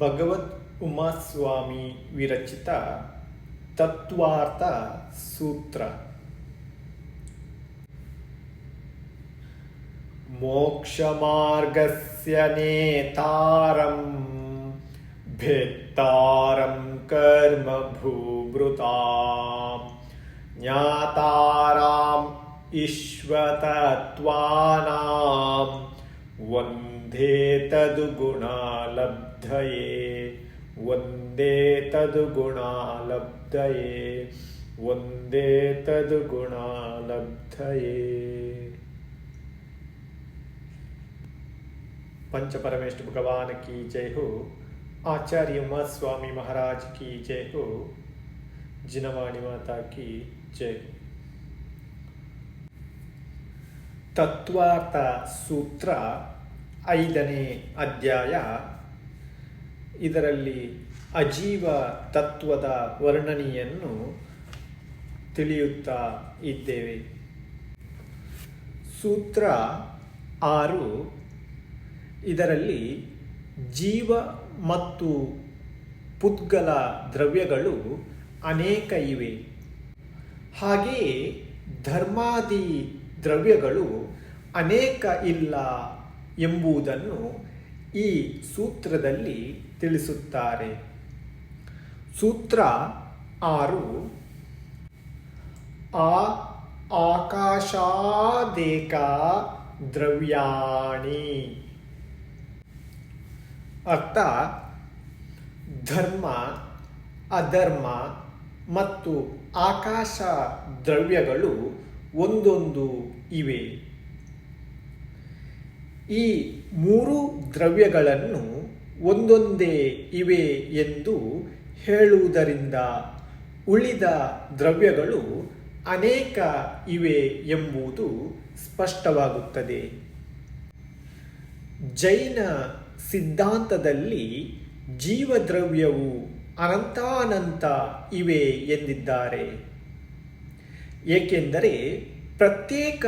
भगवत् उमास्वामी विरचित तत्वार्थ सूत्र। मोक्षमार्गस्य नेतारं भेत्तारं कर्म भूभृतां ज्ञाताराम् इश्वतत्त्वानां वन्धे तदुगुणालब्ध तद्गुणालब्धये वन्दे तद्गुणालब्धये वन्दे तद्गुणालब्धये पंच परमेष्ठ भगवान की जय हो आचार्य उमा स्वामी महाराज की जय हो जिनवाणी माता की जय हो ತತ್ವಾರ್ಥ ಸೂತ್ರ ಐದನೇ ಅಧ್ಯಾಯ ಇದರಲ್ಲಿ ಅಜೀವ ತತ್ವದ ವರ್ಣನೆಯನ್ನು ತಿಳಿಯುತ್ತಾ ಇದ್ದೇವೆ. ಸೂತ್ರ ಆರು, ಇದರಲ್ಲಿ ಜೀವ ಮತ್ತು ಪುದ್ಗಲ ದ್ರವ್ಯಗಳು ಅನೇಕ ಇವೆ. ಹಾಗೆಯೇ ಧರ್ಮಾದಿ ದ್ರವ್ಯಗಳು ಅನೇಕ ಇಲ್ಲ ಎಂಬುದನ್ನು ಈ ಸೂತ್ರದಲ್ಲಿ ತಿಳಿಸುತ್ತಾರೆ. ಸೂತ್ರ ಆರು, ಆ ಆಕಾಶಾದೇಕ ದ್ರವ್ಯಾಣಿ. ಅರ್ಥ, ಧರ್ಮ, ಅಧರ್ಮ ಮತ್ತು ಆಕಾಶ ದ್ರವ್ಯಗಳು ಒಂದೊಂದು ಇವೆ. ಈ ಮೂರು ದ್ರವ್ಯಗಳನ್ನು ಒಂದೊಂದೇ ಇವೆ ಎಂದು ಹೇಳುವುದರಿಂದ ಉಳಿದ ದ್ರವ್ಯಗಳು ಅನೇಕ ಇವೆ ಎಂಬುದು ಸ್ಪಷ್ಟವಾಗುತ್ತದೆ. ಜೈನ ಸಿದ್ಧಾಂತದಲ್ಲಿ ಜೀವದ್ರವ್ಯವು ಅನಂತಾನಂತ ಇವೆ ಎಂದಿದ್ದಾರೆ. ಏಕೆಂದರೆ ಪ್ರತ್ಯೇಕ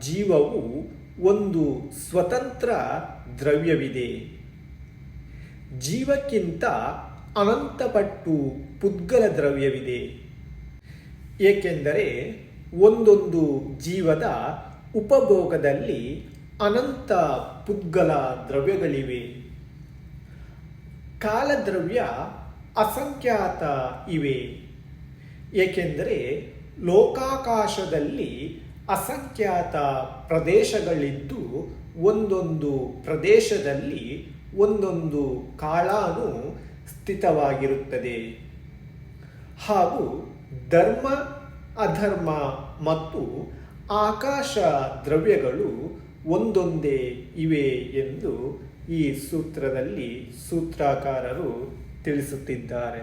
ಜೀವವು ಒಂದು ಸ್ವತಂತ್ರ ದ್ರವ್ಯವಿದೆ. ಜೀವಕ್ಕಿಂತ ಅನಂತಪಟ್ಟು ಪುದ್ಗಲ ದ್ರವ್ಯವಿದೆ. ಏಕೆಂದರೆ ಒಂದೊಂದು ಜೀವದ ಉಪಭೋಗದಲ್ಲಿ ಅನಂತ ಪುದ್ಗಲ ದ್ರವ್ಯಗಳಿವೆ. ಕಾಲದ್ರವ್ಯ ಅಸಂಖ್ಯಾತ ಇವೆ. ಏಕೆಂದರೆ ಲೋಕಾಕಾಶದಲ್ಲಿ ಅಸಂಖ್ಯಾತ ಪ್ರದೇಶಗಳಿದ್ದು ಒಂದೊಂದು ಪ್ರದೇಶದಲ್ಲಿ ಒಂದೊಂದು ಕಾಳಾನು ಸ್ಥಿತವಾಗಿರುತ್ತದೆ. ಹಾಗೂ ಧರ್ಮ, ಅಧರ್ಮ ಮತ್ತು ಆಕಾಶ ದ್ರವ್ಯಗಳು ಒಂದೊಂದೇ ಇವೆ ಎಂದು ಈ ಸೂತ್ರದಲ್ಲಿ ಸೂತ್ರಕಾರರು ತಿಳಿಸುತ್ತಿದ್ದಾರೆ.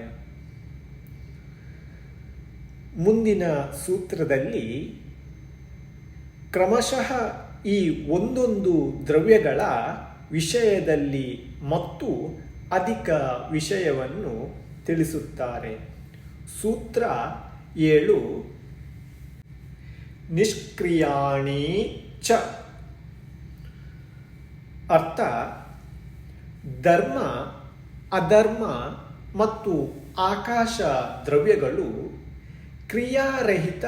ಮುಂದಿನ ಸೂತ್ರದಲ್ಲಿ ಕ್ರಮಶಃ ಈ ಒಂದೊಂದು ದ್ರವ್ಯಗಳ ವಿಷಯದಲ್ಲಿ ಮತ್ತು ಅಧಿಕ ವಿಷಯವನ್ನು ತಿಳಿಸುತ್ತಾರೆ. ಸೂತ್ರ ಏಳು. ನಿಷ್ಕ್ರಿಯಾಣಿ ಚ. ಅರ್ಥ, ಧರ್ಮ, ಅಧರ್ಮ ಮತ್ತು ಆಕಾಶ ದ್ರವ್ಯಗಳು ಕ್ರಿಯಾರಹಿತ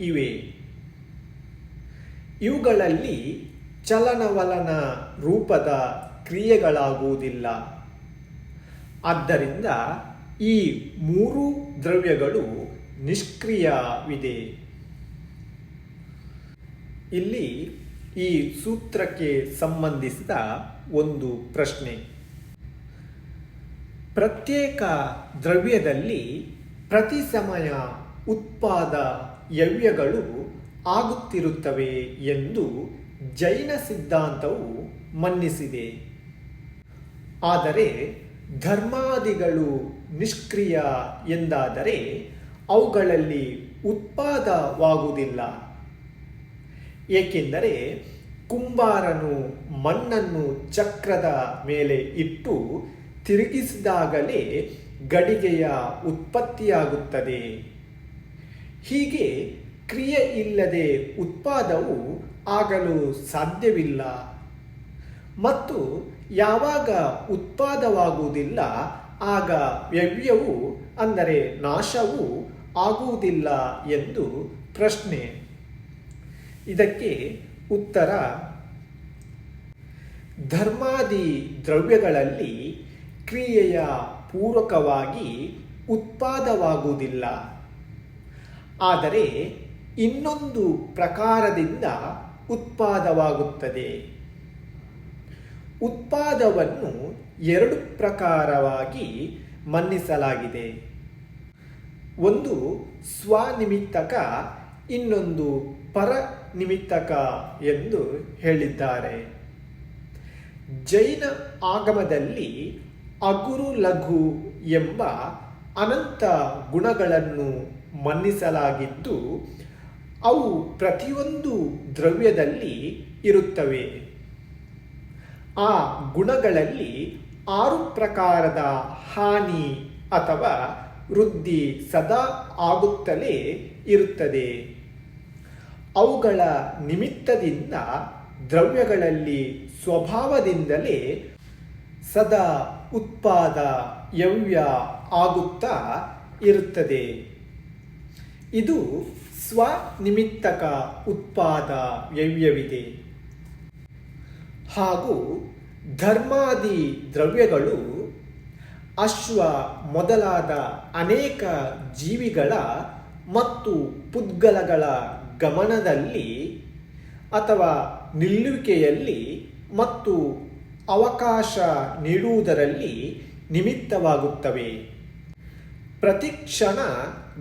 ಇವೆ. ಇವುಗಳಲ್ಲಿ ಚಲನವಲನ ರೂಪದ ಕ್ರಿಯೆಗಳಾಗುವುದಿಲ್ಲ. ಆದ್ದರಿಂದ ಈ ಮೂರು ದ್ರವ್ಯಗಳು ನಿಷ್ಕ್ರಿಯವಿದೆ. ಇಲ್ಲಿ ಈ ಸೂತ್ರಕ್ಕೆ ಸಂಬಂಧಿಸಿದ ಒಂದು ಪ್ರಶ್ನೆ. ಪ್ರತ್ಯೇಕ ದ್ರವ್ಯದಲ್ಲಿ ಪ್ರತಿ ಸಮಯ ಉತ್ಪಾದ ಯವ್ಯಗಳು ಆಗುತ್ತಿರುತ್ತವೆ ಎಂದು ಜೈನ ಸಿದ್ಧಾಂತವು ಮನ್ನಿಸಿದೆ. ಆದರೆ ಧರ್ಮಾದಿಗಳು ನಿಷ್ಕ್ರಿಯ ಎಂದಾದರೆ ಅವುಗಳಲ್ಲಿ ಉತ್ಪಾದವಾಗುವುದಿಲ್ಲ. ಏಕೆಂದರೆ ಕುಂಬಾರನು ಮಣ್ಣನ್ನು ಚಕ್ರದ ಮೇಲೆ ಇಟ್ಟು ತಿರುಗಿಸಿದಾಗಲೇ ಗಡಿಗೆಯ ಉತ್ಪತ್ತಿಯಾಗುತ್ತದೆ. ಹೀಗೆ ಕ್ರಿಯೆ ಇಲ್ಲದೆ ಉತ್ಪಾದವು ಆಗಲು ಸಾಧ್ಯವಿಲ್ಲ. ಮತ್ತು ಯಾವಾಗ ಉತ್ಪಾದವಾಗುವುದಿಲ್ಲ, ಆಗ ವ್ಯವ್ಯವು ಅಂದರೆ ನಾಶವು ಆಗುವುದಿಲ್ಲ ಎಂದು ಪ್ರಶ್ನೆ. ಇದಕ್ಕೆ ಉತ್ತರ, ಧರ್ಮಾದಿ ದ್ರವ್ಯಗಳಲ್ಲಿ ಕ್ರಿಯೆಯ ಪೂರಕವಾಗಿ ಉತ್ಪಾದವಾಗುವುದಿಲ್ಲ. ಆದರೆ ಇನ್ನೊಂದು ಪ್ರಕಾರದಿಂದ ಉತ್ಪಾದವಾಗುತ್ತದೆ. ಉತ್ಪಾದವನ್ನು ಎರಡು ಪ್ರಕಾರವಾಗಿ ಮನ್ನಿಸಲಾಗಿದೆ. ಒಂದು ಸ್ವನಿಮಿತ್ತಕ, ಇನ್ನೊಂದು ಪರನಿಮಿತ್ತಕ ಎಂದು ಹೇಳಿದ್ದಾರೆ. ಜೈನ ಆಗಮದಲ್ಲಿ ಅಗುರು ಲಘು ಎಂಬ ಅನಂತ ಗುಣಗಳನ್ನು ಮನ್ನಿಸಲಾಗಿದ್ದು ಅವು ಪ್ರತಿಯೊಂದು ದ್ರವ್ಯದಲ್ಲಿ ಇರುತ್ತವೆ. ಆ ಗುಣಗಳಲ್ಲಿ ಆರು ಪ್ರಕಾರದ ಹಾನಿ ಅಥವಾ ವೃದ್ಧಿ ಸದಾ ಆಗುತ್ತಲೇ ಇರುತ್ತದೆ. ಅವುಗಳ ನಿಮಿತ್ತದಿಂದ ದ್ರವ್ಯಗಳಲ್ಲಿ ಸ್ವಭಾವದಿಂದಲೇ ಸದಾ ಉತ್ಪಾದ ಯವ್ಯ ಆಗುತ್ತಾ ಇರುತ್ತದೆ. ಇದು ಸ್ವನಿಮಿತ್ತಕ ಉತ್ಪಾದ ವ್ಯವ್ಯವಿದೆ. ಹಾಗೂ ಧರ್ಮಾದಿ ದ್ರವ್ಯಗಳು ಅಶ್ವ ಮೊದಲಾದ ಅನೇಕ ಜೀವಿಗಳ ಮತ್ತು ಪುದ್ಗಲಗಳ ಗಮನದಲ್ಲಿ ಅಥವಾ ನಿಲ್ಲುವಿಕೆಯಲ್ಲಿ ಮತ್ತು ಅವಕಾಶ ನೀಡುವುದರಲ್ಲಿ ನಿಮಿತ್ತವಾಗುತ್ತವೆ. ಪ್ರತಿಕ್ಷಣ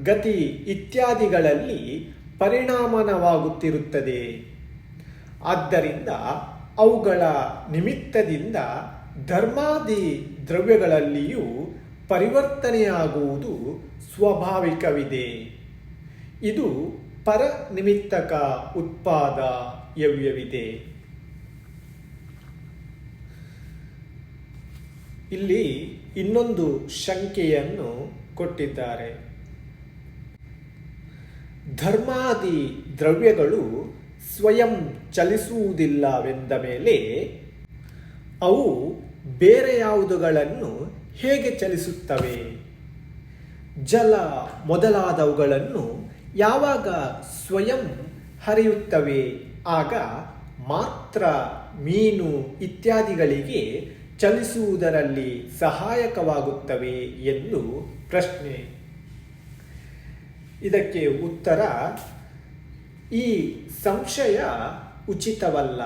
ಗತಿ ಇತ್ಯಾದಿಗಳಲ್ಲಿ ಪರಿಣಾಮನವಾಗುತ್ತಿರುತ್ತದೆ. ಆದ್ದರಿಂದ ಅವುಗಳ ನಿಮಿತ್ತದಿಂದ ಧರ್ಮಾದಿ ದ್ರವ್ಯಗಳಲ್ಲಿಯೂ ಪರಿವರ್ತನೆಯಾಗುವುದು ಸ್ವಾಭಾವಿಕವಿದೆ. ಇದು ಪರನಿಮಿತ್ತಕ ಉತ್ಪಾದ ಯವ್ಯವಿದೆ. ಇಲ್ಲಿ ಇನ್ನೊಂದು ಶಂಕೆಯನ್ನು ಕೊಟ್ಟಿದ್ದಾರೆ. ಧರ್ಮಾದಿ ದ್ರವ್ಯಗಳು ಸ್ವಯಂ ಚಲಿಸುವುದಿಲ್ಲವೆಂದ ಮೇಲೆ ಅವು ಬೇರೆ ಯಾವುದುಗಳನ್ನು ಹೇಗೆ ಚಲಿಸುತ್ತವೆ? ಜಲ ಮೊದಲಾದವುಗಳನ್ನು ಯಾವಾಗ ಸ್ವಯಂ ಹರಿಯುತ್ತವೆ? ಆಗ ಮಾತ್ರ ಮೀನು ಇತ್ಯಾದಿಗಳಿಗೆ ಚಲಿಸುವುದರಲ್ಲಿ ಸಹಾಯಕವಾಗುತ್ತವೆ ಎಂದು ಪ್ರಶ್ನೆ. ಇದಕ್ಕೆ ಉತ್ತರ, ಈ ಸಂಶಯ ಉಚಿತವಲ್ಲ.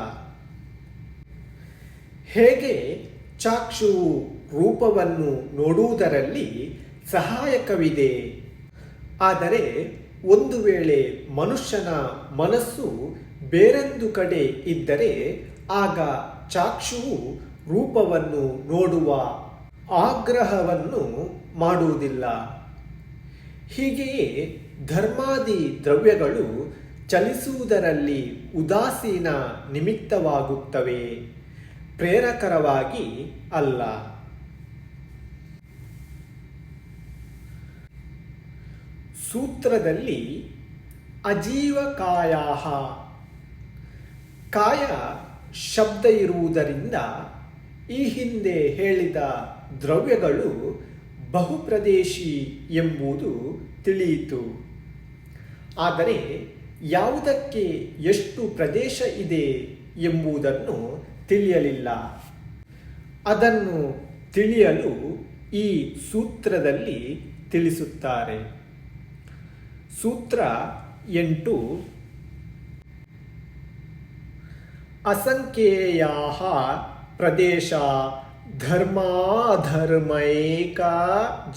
ಹೇಗೆ ಚಾಕ್ಷುವು ರೂಪವನ್ನು ನೋಡುವುದರಲ್ಲಿ ಸಹಾಯಕವಿದೆ? ಆದರೆ ಒಂದು ವೇಳೆ ಮನುಷ್ಯನ ಮನಸ್ಸು ಬೇರೊಂದು ಕಡೆ ಇದ್ದರೆ ಆಗ ಚಾಕ್ಷುವು ರೂಪವನ್ನು ನೋಡುವ ಆಗ್ರಹವನ್ನು ಮಾಡುವುದಿಲ್ಲ. ಹೀಗೆಯೇ ಧರ್ಮಾದಿ ದ್ರವ್ಯಗಳು ಚಲಿಸುವುದರಲ್ಲಿ ಉದಾಸೀನ ನಿಮಿತ್ತವಾಗುತ್ತವೆ. ಪ್ರೇರಕರವಾಗಿ ಅಲ್ಲ. ಸೂತ್ರದಲ್ಲಿ ಅಜೀವಕಾಯ ಕಾಯ ಶಬ್ದ ಇರುವುದರಿಂದ ಈ ಹಿಂದೆ ಹೇಳಿದ ದ್ರವ್ಯಗಳು ಬಹುಪ್ರದೇಶಿ ಎಂಬುದು ತಿಳಿಯಿತು. ಆದರೆ ಯಾವುದಕ್ಕೆ ಎಷ್ಟು ಪ್ರದೇಶ ಇದೆ ಎಂಬುದನ್ನು ತಿಳಿಯಲಿಲ್ಲ. ಅದನ್ನು ತಿಳಿಯಲು ಈ ಸೂತ್ರದಲ್ಲಿ ತಿಳಿಸುತ್ತಾರೆ. ಸೂತ್ರ ಎಂಟು. ಅಸಂಖ್ಯೆಯ ಪ್ರದೇಶ ಧರ್ಮಾಧರ್ಮೈಕ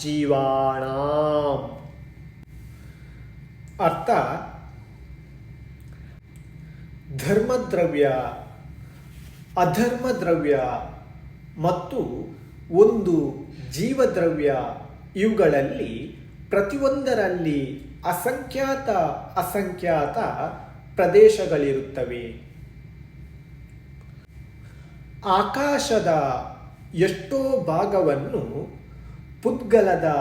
ಜೀವಾಣ. ಅರ್ಥ? ಧರ್ಮದ್ರವ್ಯ ಅಧರ್ಮದ್ರವ್ಯ ಮತ್ತು ಒಂದು ಜೀವದ್ರವ್ಯ ಇವುಗಳಲ್ಲಿ ಪ್ರತಿಯೊಂದರಲ್ಲಿ ಅಸಂಖ್ಯಾತ ಅಸಂಖ್ಯಾತ ಪ್ರದೇಶಗಳಿರುತ್ತವೆ. ಆಕಾಶದ ಎಷ್ಟೋ ಭಾಗವನ್ನು ಪುದ್ಗಲದ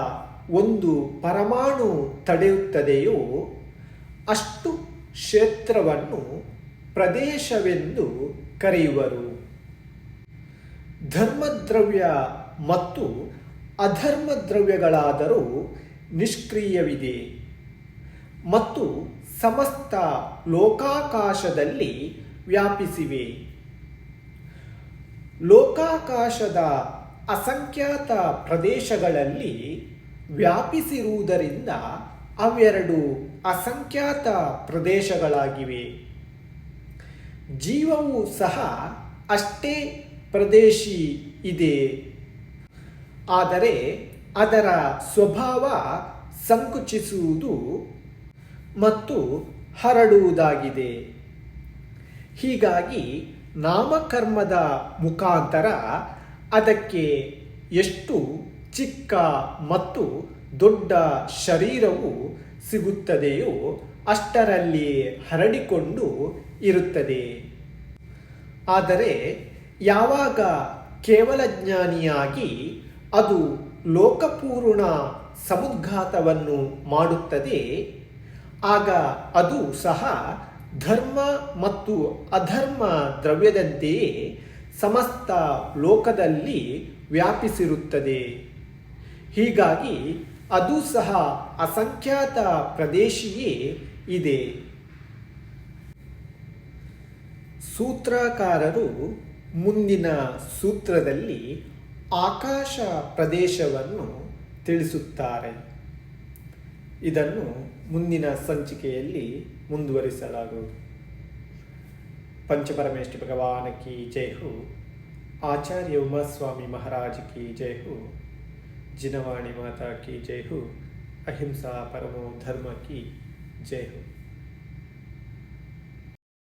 ಒಂದು ಪರಮಾಣು ತಡೆಯುತ್ತದೆಯೋ ಅಷ್ಟು ಕ್ಷೇತ್ರವನ್ನು ಪ್ರದೇಶವೆಂದು ಕರೆಯುವರು. ಧರ್ಮದ್ರವ್ಯ ಮತ್ತು ಅಧರ್ಮ ದ್ರವ್ಯಗಳಾದರೂ ನಿಷ್ಕ್ರಿಯವಿದೆ. ಮತ್ತು ಸಮಸ್ತ ಲೋಕಾಕಾಶದಲ್ಲಿ ವ್ಯಾಪಿಸಿವೆ. ಲೋಕಾಕಾಶದ ಅಸಂಖ್ಯಾತ ಪ್ರದೇಶಗಳಲ್ಲಿ ವ್ಯಾಪಿಸಿರುವುದರಿಂದ ಅವೆರಡು ಅಸಂಖ್ಯಾತ ಪ್ರದೇಶಗಳಾಗಿವೆ. ಜೀವವು ಸಹ ಅಷ್ಟೇ ಪ್ರದೇಶಿ ಇದೆ. ಆದರೆ ಅದರ ಸ್ವಭಾವ ಸಂಕುಚಿಸುವುದು ಮತ್ತು ಹರಡುವುದಾಗಿದೆ. ಹೀಗಾಗಿ ನಾಮಕರ್ಮದ ಮುಖಾಂತರ ಅದಕ್ಕೆ ಎಷ್ಟು ಚಿಕ್ಕ ಮತ್ತು ದೊಡ್ಡ ಶರೀರವು ಸಿಗುತ್ತದೆಯೋ ಅಷ್ಟರಲ್ಲಿ ಹರಡಿಕೊಂಡು ಇರುತ್ತದೆ. ಆದರೆ ಯಾವಾಗ ಕೇವಲ ಜ್ಞಾನಿಯಾಗಿ ಅದು ಲೋಕಪೂರ್ಣ ಸಮುದ್ಘಾತವನ್ನು ಮಾಡುತ್ತದೆ, ಆಗ ಅದು ಸಹ ಧರ್ಮ ಮತ್ತು ಅಧರ್ಮ ದ್ರವ್ಯದಂತೆಯೇ ಸಮಸ್ತ ಲೋಕದಲ್ಲಿ ವ್ಯಾಪಿಸಿರುತ್ತದೆ. ಹೀಗಾಗಿ ಅದು ಸಹ ಅಸಂಖ್ಯಾತ ಪ್ರದೇಶಿಯೇ ಇದೆ. ಸೂತ್ರಕಾರರು ಮುಂದಿನ ಸೂತ್ರದಲ್ಲಿ ಆಕಾಶ ಪ್ರದೇಶವನ್ನು ತಿಳಿಸುತ್ತಾರೆ. ಇದನ್ನು ಮುಂದಿನ ಸಂಚಿಕೆಯಲ್ಲಿ ಮುಂದುವರಿಸಲಾಗುವುದು. ಪಂಚಪರಮೇಶ್ವರ ಭಗವಾನ ಕಿ ಜೈಹು ಆಚಾರ್ಯ ಉಮಾಸ್ವಾಮಿ ಮಹಾರಾಜ್ ಕಿ ಜೈಹು ಜಿನವಾಣಿ ಮಾತಾ ಕಿ ಜೈಹು ಅಹಿಂಸಾ ಪರಮೋ ಧರ್ಮ ಕಿ ಜೈಹು